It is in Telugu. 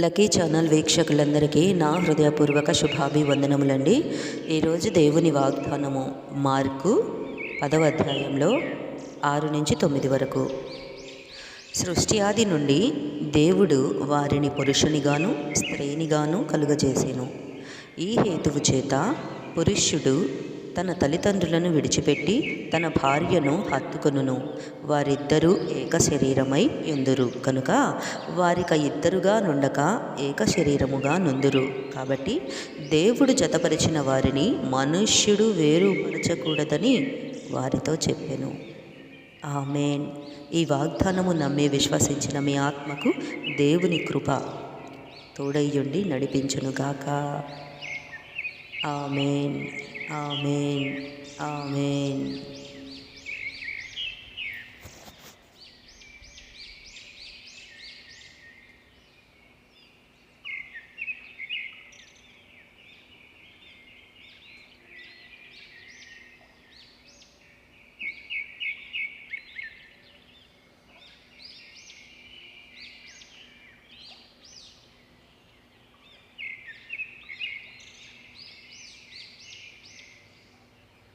లక్కీ ఛానల్ వీక్షకులందరికీ నా హృదయపూర్వక శుభాభివందనములండి. ఈరోజు దేవుని వాగ్దానము మార్కు పదవ అధ్యాయంలో ఆరు నుంచి తొమ్మిది వరకు. సృష్టి ఆది నుండి దేవుడు వారిని పురుషునిగాను స్త్రీనిగాను కలుగజేసెను. ఈ హేతువు చేత పురుషుడు తన తల్లిదండ్రులను విడిచిపెట్టి తన భార్యను హత్తుకొనును. వారిద్దరూ ఏక శరీరమై ఎందురు. కనుక వారిక ఇద్దరుగా నుండక ఏక శరీరముగా నుందురు. కాబట్టి దేవుడు జతపరిచిన వారిని మనుష్యుడు వేరుపరచకూడదని వారితో చెప్పెను. ఆమెన్. ఈ వాగ్దానము నమ్మి విశ్వసించిన మీ ఆత్మకు దేవుని కృప తోడయ్యుండి నడిపించునుగాక. ఆమెన్. Amen amen